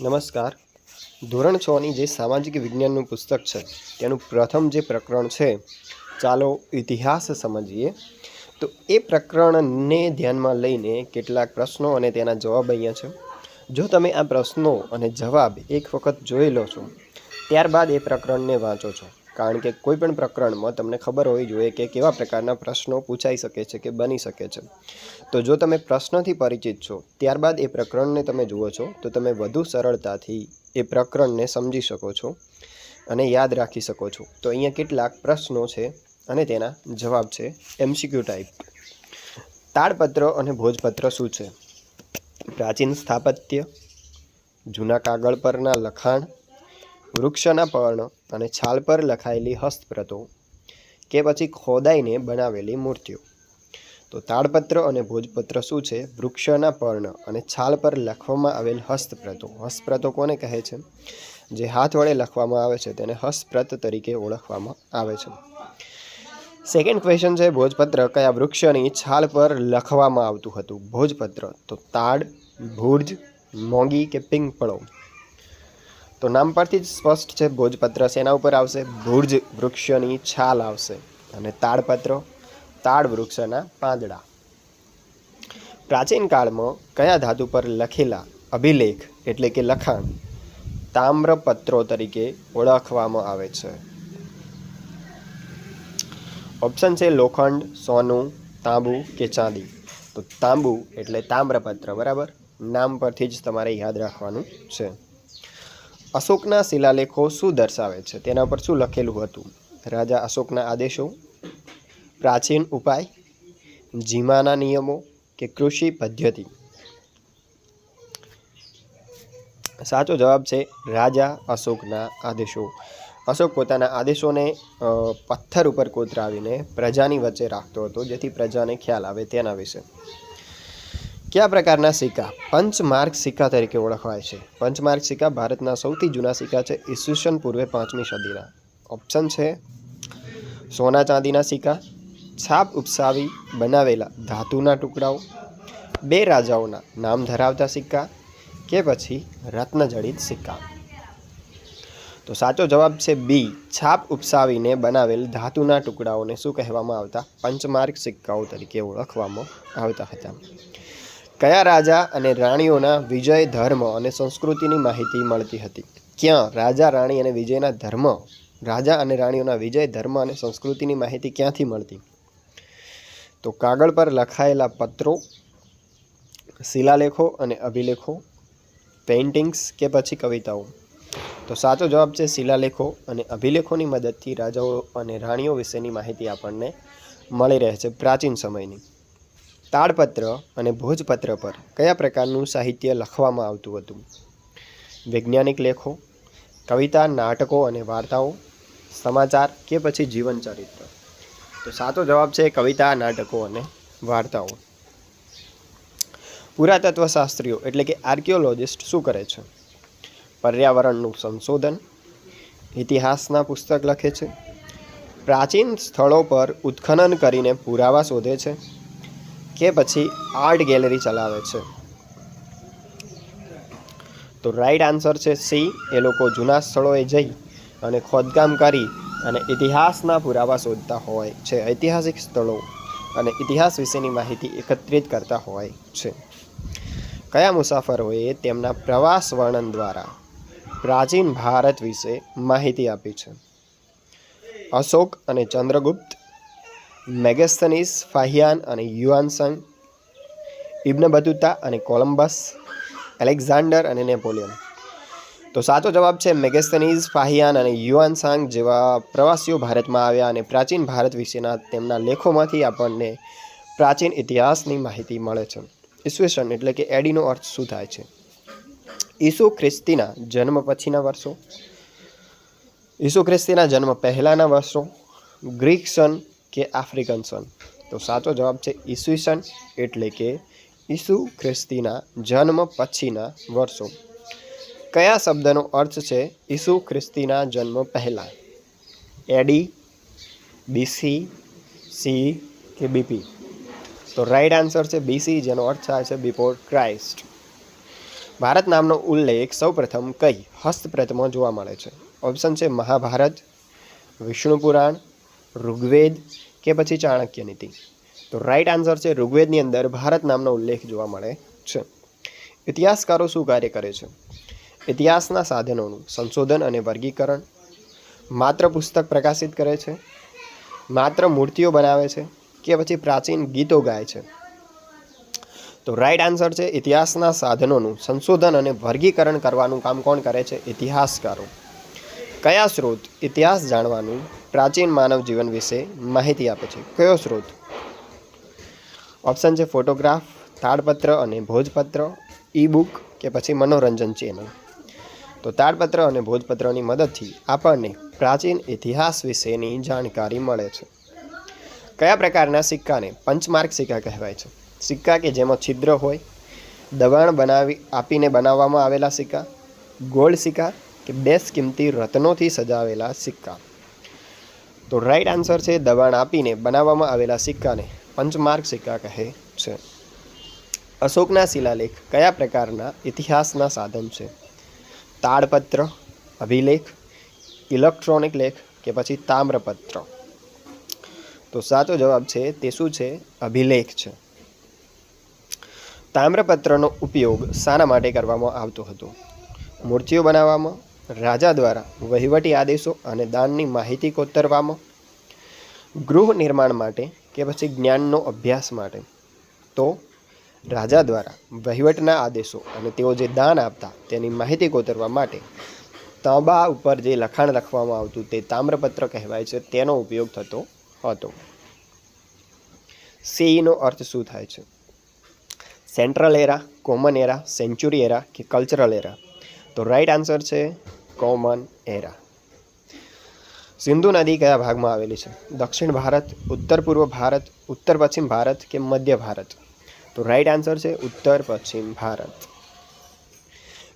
નમસ્કાર. ધોરણ છની જે સામાજિક વિજ્ઞાનનું પુસ્તક છે, તેનું પ્રથમ જે પ્રકરણ છે, ચાલો ઇતિહાસ સમજીએ. તો એ પ્રકરણને ધ્યાનમાં લઈને કેટલાક પ્રશ્નો અને તેના જવાબ અહીંયા છે. જો તમે આ પ્રશ્નો અને જવાબ એક વખત જોઈ લો છો, ત્યારબાદ એ પ્રકરણને વાંચો છો. કારણ કે કોઈ પણ પ્રકરણમાં તમને ખબર હોવી જોઈએ કે કેવા પ્રકારના પ્રશ્નો પૂછાઈ શકે છે કે બની શકે છે. તો જો તમે પ્રશ્નથી પરિચિત છો, ત્યારબાદ એ પ્રકરણને તમે જુઓ છો, તો તમે વધુ સરળતાથી એ પ્રકરણને સમજી શકો છો અને યાદ રાખી શકો છો. તો અહીંયા કેટલાક પ્રશ્નો છે અને તેના જવાબ છે એમસીક્યુ ટાઈપ તાડપત્ર અને ભોજપત્ર શું છે? પ્રાચીન સ્થાપત્ય, જૂના કાગળ પરના લખાણ વૃક્ષના પર્ણ અને છાલ પર લખાયેલી હસ્તપ્રતો કે પછી ખોદાઈને બનાવેલી મૂર્તિઓ. તો તાડપત્ર અને ભોજપત્ર શું છે? વૃક્ષના પર્ણ અને છાલ પર લખવામાં આવેલ હસ્તપ્રતો. હસ્તપ્રતો કોને કહે છે? જે હાથ વડે લખવામાં આવે છે, તેને હસ્તપ્રત તરીકે ઓળખવામાં આવે છે. સેકન્ડ ક્વેશ્ચન છે, ભોજપત્ર કયા વૃક્ષની છાલ પર લખવામાં આવતું હતું? ભોજપત્ર. તો તાડ, ભુર્જ મોંગી કે પિંગપળો? તો નામ પરથી જ સ્પષ્ટ છે, ભોજપત્ર શેના ઉપર આવશે ભુર્જ વૃક્ષની છાલ આવશે અને તાડપત્રો, તાડ વૃક્ષના પાંદડા. પ્રાચીન કાળમાં કયા ધાતુ પર લખેલા અભિલેખ એટલે કે લખાણ તામ્રપત્રો તરીકે ઓળખવામાં આવે છે? ઓપ્શન છે લોખંડ, સોનું, તાંબુ કે ચાંદી. તો તાંબુ એટલે તામ્રપત્ર, બરાબર? નામ પરથી જ તમારે યાદ રાખવાનું છે. અશોકના શિલાલેખો શું દર્શાવે છે? તેના પર શું લખેલું હતું? રાજા અશોકના આદેશો, પ્રાચીન ઉપાય, જીમાના નિયમો કે કૃષિ પદ્ધતિ? સાચો જવાબ છે રાજા અશોકના આદેશો. અશોક પોતાના આદેશોને પથ્થર ઉપર કોતરાવીને પ્રજાની વચ્ચે રાખતો હતો, જેથી પ્રજાને ખ્યાલ આવે તેના વિશે. કયા પ્રકારના સિક્કા? પંચમાર્ક સિક્કા તરીકે ઓળખવાય છે. પંચમાર્ક સિક્કા ભારતના સૌથી જૂના સિક્કા છે, ઈસવીસન પૂર્વે પાંચમી સદીના. ઓપ્શન છે, સોના ચાંદીના સિક્કા, છાપ ઉપસાવી બનાવેલા ધાતુના ટુકડાઓ, બે રાજાઓના નામ ધરાવતા સિક્કા કે પછી રત્નજડિત સિક્કા. તો સાચો જવાબ છે બી છાપ ઉપસાવીને બનાવેલ ધાતુના ટુકડાઓને શું કહેવામાં આવતા? પંચમાર્ક સિક્કાઓ તરીકે ઓળખવામાં આવતા હતા. કયા રાજા અને રાણીઓના વિજય ધર્મ અને સંસ્કૃતિની માહિતી મળતી હતી? ક્યાં રાજા, રાણી અને વિજયના ધર્મ, રાજા અને રાણીઓના વિજય ધર્મ અને સંસ્કૃતિની માહિતી ક્યાંથી મળતી? તો કાગળ પર લખાયેલા પત્રો, શિલાલેખો અને અભિલેખો પેઇન્ટિંગ્સ કે પછી કવિતાઓ. તો સાચો જવાબ છે શિલાલેખો અને અભિલેખોની મદદથી રાજાઓ અને રાણીઓ વિશેની માહિતી આપણને મળી રહે છે પ્રાચીન સમયની. તાડપત્ર અને ભોજપત્ર પર કયા પ્રકારનું સાહિત્ય લખવામાં આવતું હતું? વૈજ્ઞાનિક લેખો, કવિતા, નાટકો અને વાર્તાઓ, સમાચાર કે પછી જીવન ચરિત્ર તો સાચો જવાબ છે કવિતા, નાટકો અને વાર્તાઓ. પુરાતત્વશાસ્ત્રીઓ એટલે કે આર્કિયોલોજિસ્ટ શું કરે છે? પર્યાવરણનું સંશોધન, ઇતિહાસના પુસ્તક લખે છે, પ્રાચીન સ્થળો પર ઉત્ખનન કરીને પુરાવા શોધે છે કે પછી આર્ટ ગેલેરી ચલાવે છે. તો રાઈટ આન્સર છે સી એ લોકો જૂના સ્થળોએ જઈ અને ખોદકામ કરી અને ઇતિહાસના પુરાવા શોધતા હોય છે. ઐતિહાસિક સ્થળો અને ઇતિહાસ વિશેની માહિતી એકત્રિત કરતા હોય છે. કયા મુસાફરોએ તેમના પ્રવાસ વર્ણન દ્વારા પ્રાચીન ભારત વિશે માહિતી આપી છે? અશોક અને ચંદ્રગુપ્ત મેગેસ્થનીસ ફાહિયાન અને યુઆનસંગ, ઇબ્ન બતુતા અને કોલમ્બસ એલેક્ઝાન્ડર અને નેપોલિયન. તો સાચો જવાબ છે મેગેસ્થનીઝ, ફાહિયાન અને યુઆનસાંગ જેવા પ્રવાસીઓ ભારતમાં આવ્યા અને પ્રાચીન ભારત વિશેના તેમના લેખોમાંથી આપણને પ્રાચીન ઇતિહાસની માહિતી મળે છે. ઈસવીસન એટલે કે એડીનો અર્થ શું થાય છે? ઈસુ ખ્રિસ્તીના જન્મ પછીના વર્ષો, ઈસુ ખ્રિસ્તીના જન્મ પહેલાંના વર્ષો, ગ્રીક સન કે આફ્રિકન સન તો સાચો જવાબ છે ઈસવીસન એટલે કે ઈસુ ખ્રિસ્તીના જન્મ પછીના વર્ષો. કયા શબ્દનો અર્થ છે ઈસુ ખ્રિસ્તીના જન્મ પહેલાં? એડી બીસી સી કે બીપી તો રાઈટ આન્સર છે બીસી જેનો અર્થ થાય છે બિફોર ક્રાઇસ્ટ ભારત નામનો ઉલ્લેખ સૌપ્રથમ કઈ હસ્તપ્રતમાં જોવા મળે છે? ઓપ્શન છે મહાભારત, વિષ્ણુ પુરાણ ઋગ્વેદ કે પછી ચાણક્ય નીતિ? તો રાઈટ આન્સર છે ઋગ્વેદની અંદર ભારત નામનો ઉલ્લેખ જોવા મળે છે. ઇતિહાસકારો શું કાર્ય કરે છે? ઇતિહાસના સાધનોનું સંશોધન અને વર્ગીકરણ માત્ર પુસ્તક પ્રકાશિત કરે છે? માત્ર મૂર્તિઓ બનાવે છે કે પછી પ્રાચીન ગીતો ગાય છે? તો રાઈટ આન્સર છે ઇતિહાસના સાધનોનું સંશોધન અને વર્ગીકરણ કરવાનું કામ કોણ કરે છે? ઇતિહાસકારો. કયા સ્ત્રોત ઇતિહાસ જાણવાનું પ્રાચીન માનવ જીવન વિશે માહિતી આપે છે. કયો સ્ત્રોત? ઓપ્શન છે ફોટોગ્રાફ તાડપત્ર અને ભોજપત્ર ઈ બુક કે પછી મનોરંજન ચેનલ તો તાડપત્ર અને ભોજપત્રની મદદથી આપણને પ્રાચીન ઇતિહાસ વિશેની જાણકારી મળે છે. કયા પ્રકારના સિક્કાને પંચમાર્ક સિક્કા કહેવાય છે? સિક્કા કે જેમાં છિદ્ર હોય, દબાણ બનાવી આપીને બનાવવામાં આવેલા સિક્કા ગોલ્ડ સિક્કા કે બેસ કિંમતી રત્નોથી સજાવેલા સિક્કા. તો રાઈટ આન્સર છે, દબાણ આપીને બનાવવામાં આવેલા સિક્કાને પંચમાર્ક સિક્કા કહે છે. અશોકના શિલાલેખ કયા પ્રકારના ઇતિહાસના સાધન છે? તાડપત્ર, અભિલેખ, ઇલેક્ટ્રોનિક લેખ કે પછી તામ્રપત્ર? તો સાચો જવાબ છે, તે શું છે? અભિલેખ છે. તામ્રપત્રનો ઉપયોગ શાના માટે કરવામાં આવતો હતો. મૂર્તિઓ બનાવવામાં રાજા દ્વારા વહીવટી આદેશો અને દાનની માહિતી કોતરવામાં, ગૃહ નિર્માણ માટે કે પછી જ્ઞાનનો અભ્યાસ માટે. તો રાજા દ્વારા વહીવટના આદેશો અને તેઓ જે દાન આપતા તેની માહિતી કોતરવા માટે તાંબા ઉપર જે લખાણ લખવામાં આવતું તે તામ્રપત્ર કહેવાય છે, તેનો ઉપયોગ થતો હતો. સીઈનો અર્થ શું થાય છે? Central era, common era, century era કે કલ્ચરલ એરા? તો રાઈટ આન્સર છે કોમન એરા. સિંધુ નદી કયા ભાગમાં આવેલી છે? દક્ષિણ ભારત, ઉત્તર પૂર્વ ભારત, ઉત્તર પશ્ચિમ ભારત કે મધ્ય ભારત? તો રાઈટ આન્સર છે ઉત્તર પશ્ચિમ ભારત.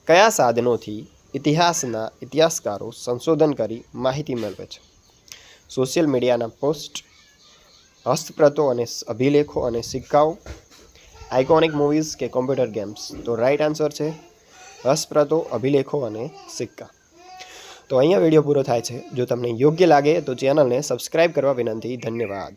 કયા સાધનોથી ઇતિહાસના ઇતિહાસકારો સંશોધન કરી માહિતી મેળવે છે? સોશિયલ મીડિયાના પોસ્ટ હસ્તપ્રતો અને અભિલેખો અને સિક્કાઓ આઇકોનિક મૂવીઝ કે કોમ્પ્યુટર ગેમ્સ તો રાઈટ આન્સર છે હસ્તપ્રતો, અભિલેખો અને સિક્કા. તો અહીંયા વીડિયો પૂરો થાય છે. જો તમને યોગ્ય લાગે તો ચેનલને સબસ્ક્રાઈબ કરવા વિનંતી. ધન્યવાદ.